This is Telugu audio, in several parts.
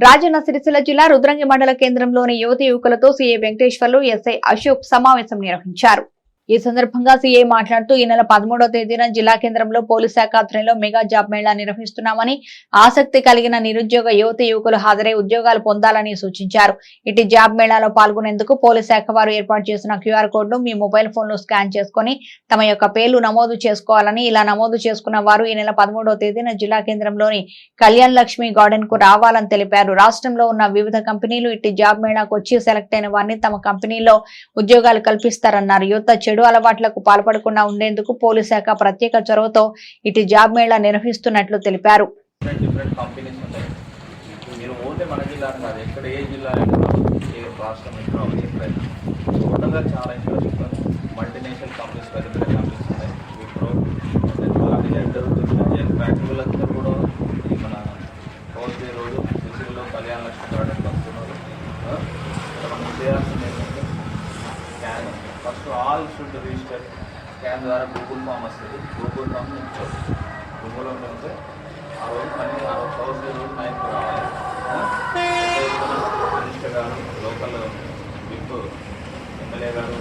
రాజన్న సిరిసిల్ల జిల్లా రుద్రంగి మండల కేంద్రంలోని యువతి యువకులతో సీఏ వెంకటేశ్వర్లు ఎస్ఐ అశోక్ సమావేశం నిర్వహించారు. ఈ సందర్భంగా సీఏ మాట్లాడుతూ ఈ నెల పదమూడవ తేదీన జిల్లా కేంద్రంలో పోలీస్ శాఖ ఆధ్వర్యంలో మెగా జాబ్ మేళా నిర్వహిస్తున్నామని ఆసక్తి కలిగిన నిరుద్యోగ యువతి యువకులు హాజరై ఉద్యోగాలు పొందాలని సూచించారు. ఇటు జాబ్ మేళాలో పాల్గొనేందుకు పోలీస్ శాఖ వారు ఏర్పాటు చేసిన క్యూఆర్ కోడ్ను మీ మొబైల్ ఫోన్లో స్కాన్ చేసుకుని తమ యొక్క పేర్లు నమోదు చేసుకోవాలని ఇలా నమోదు చేసుకున్న వారు ఈ నెల పదమూడవ తేదీన జిల్లా కేంద్రంలోని కళ్యాణ్ లక్ష్మి గార్డెన్కు రావాలని తెలిపారు. రాష్ట్రంలో ఉన్న వివిధ కంపెనీలు ఇట్టి జాబ్ మేళాకు వచ్చి సెలెక్ట్ అయిన వారిని తమ కంపెనీలో ఉద్యోగాలు కల్పిస్తారన్నారు. యువత చెడు అలవాట్లకు పాల్పడకుండా ఉండేందుకు పోలీస్ శాఖ ప్రత్యేక చొరవతో ఇటు జాబ్ మేళా నిర్వహిస్తున్నట్లు తెలిపారు. మల్టీనేషనల్ కంపెనీస్ పెద్ద పెద్ద కంపెనీస్ విప్రో కూడా మన కళ్యాణ లక్ష్మి గార్డెన్ వస్తున్నారు ఆ, ఇక్కడ మనం చేయాల్సింది ఏంటంటే scan first all should register. Scan ద్వారా గూగుల్ ఫామ్ వస్తుంది. గూగుల్ ఫామ్ నింపుతారు గూగుల్ ఉంటుంటే ఆ రోజు పని ఆ రోజు థౌసండ్ రోజు నైన్కి రావాలి. ఆ? మినిస్టర్ గారు లోకల్ విప్ ఎమ్మెల్యే గారు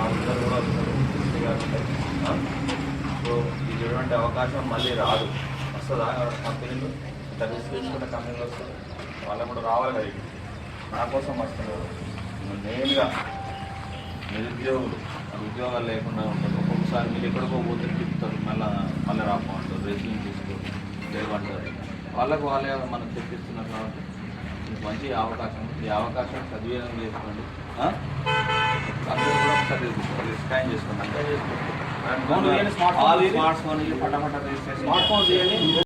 ఆ కూడా వస్తారు. మినిస్టర్ గారు ఉంటారు. ఆ? సో ఇటువంటి అవకాశం మళ్ళీ రాదు. వస్తుందా? కంపెనీలు? ఇంత రిస్క్ తీసుకున్న కంపెనీలు వస్తుంది. వాళ్ళకు కూడా రావాలి కదా నా కోసం వస్తున్నారు. మెయిన్గా నిరుద్యోగులు ఉద్యోగాలు లేకుండా ఉంటారు ఒక్కొక్కసారి మీరు ఎక్కడికో పోతే తిప్పుతారు. మళ్ళీ మళ్ళీ రాకపోంటారు రెజ్యూమ్ తీసుకో లేవంటారు వాళ్ళకు వాళ్ళే మనకు తెప్పిస్తున్నారు కాబట్టి మీకు మంచి అవకాశం ఈ అవకాశం సద్వినియోగం చేసుకోండి? అందరూ కూడా ఒకసారి స్కాన్ చేసుకోండి. ఫోన్ తీయండి, స్మార్ట్ ఫోన్ ఆల్